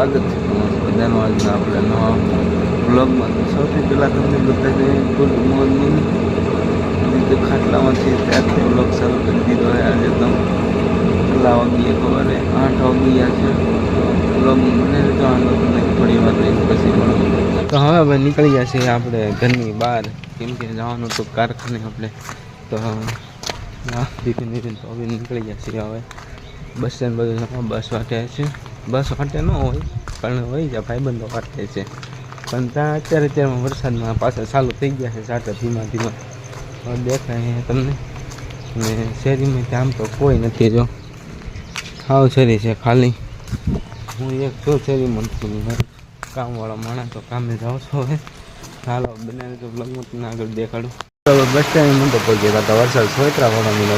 સ્વાગત છે તમારું બધાનું આજના આપણે નવા બ્લોગમાં સૌથી પહેલાં તમને બધાને ગુડ મોર્નિંગ રીતે ખાટલામાંથી ત્યારથી બ્લોગ ચાલુ કરી દીધો હોય આજે તો કેટલા ખબર છે આઠ વાગી ગયા છે. તો બ્લોગ મને તો આનો તમને થોડી વાર રહીને પછી મળો તો હવે હવે નીકળી ગયા છીએ આપણે ઘરની બહાર. કેમ કે જવાનું તો કારખાને આપણે. તો ધીરે ધીરે તો હવે નીકળી ગયા છીએ હવે. બસ સ્ટેન્ડ બધું બસ વાટે છે. બસ વાટે ન હોય, પણ હોય જાય ભાઈબંધો વાટે છે. પણ ત્યાં અત્યારે અત્યારમાં વરસાદમાં પાછા ચાલુ થઈ ગયા છે સાટા ધીમા ધીમા. દેખાય તમને. ને શેરીમાં ત્યાં તો કોઈ નથી જો હાવ શેરી છે ખાલી. હું એક જો શેરીમાં છું કામવાળા માણસ તો કામે જાઉં છો હવે ચાલો બનાવી તો બ્લોગમાં આગળ દેખાડું. ચાલો, બસ સ્ટેન્ડ મને તો પહોંચી ગયા હતા. વરસાદ સોયત્રા વાળા મિલો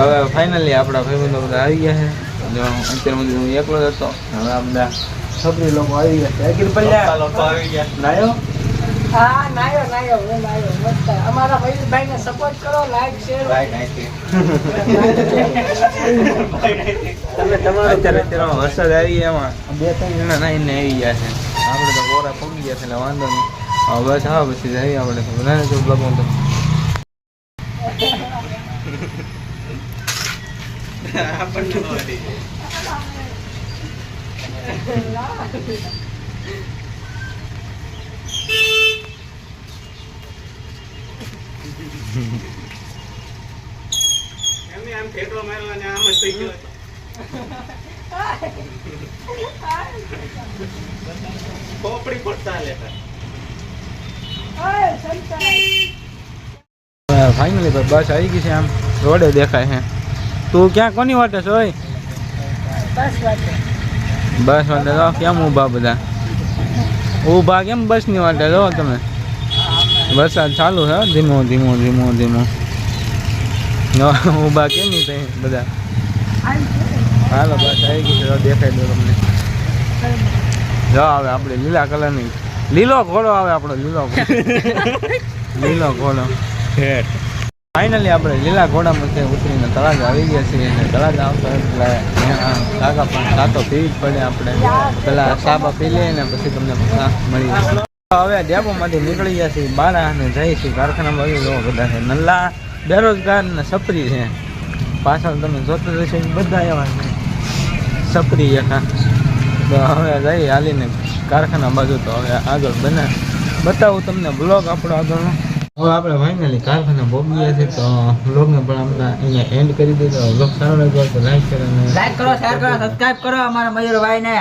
તો હવે ફાઇનલી આપણા ભાઈબંધો બધા આવી ગયા છે. જો અત્યાર સુધી હું એકલો જ હતો હવે આ બધા છોકરી લોકો આવી ગયા છે. પલ્યા લોકો આવી ગયા નાયો? હા નાયો નાયો હું નાયો મસ્ત. અમારા મયુરભાઈને સપોર્ટ કરો લાઈક શેર તમે તમારો અત્યારે અત્યારે વરસાદ આવી એમાં. બે ત્રણ જણા નાઈને આવી ગયા છે. આપણે તો કોરા પગી ગયા છે એટલે વાંધો નહીં. હવે બસ હા પછી જઈએ આપણે. તો. બનાવે તો બ્લોગમાં તો ફાઇનલી ભાઈ બસ આવી ગઈ છે આમ રોડે દેખાય છે તું ક્યાં કોની વાટે છો ઓય? બસ વાતે બસ વાટે તો કેમ ઊભા બધા? ઊભા કેમ બસની વાટે જો તમે? વરસાદ ચાલુ છે હો, ધીમો ધીમો ધીમો ધીમો. ન, ઊભા કેમ નહીં થઈ બધા? હાલો બસ આવી ગઈ છે જો દેખાય દો તમને. જો આવે આપણે લીલા કલરની. લીલો ઘોડો આવે આપણો લીલો લીલો ઘોડો. ફાઇનલી આપણે લીલા ઘોડામાંથી ઉતરીને તળાજા આવી ગયા છીએ અને તળાજા આવતા એટલે કાકા પણ કાતો પીવી જ પડે આપણે. પેલા સાબા પી લઈએ ને પછી તમને મળી. હવે ડેપોમાંથી નીકળી ગયા છીએ બારા અને જઈએ છીએ કારખાનામાં. આવી જો બધા છે. નલ્લા, બેરોજગાર ને સપરી છે. પાછળ તમે જોતા જશો બધા એવા છે. સપરી એકા તો હવે જઈએ હાલીને કારખાના બાજુ તો હવે આગળ બને. બતાવું તમને બ્લોગ આપણો આગળનો. હવે આપણે ફાઇનલી કારખાના ગયા છે તો બ્લોગને પણ આપણે અહીંયા એન્ડ કરી દીધો. બ્લોગ સારો લાગ્યો તો લાઈક કરો લાઈક કરો શેર કરો સબસ્ક્રાઇબ કરો અમારા મયુરભાઈને.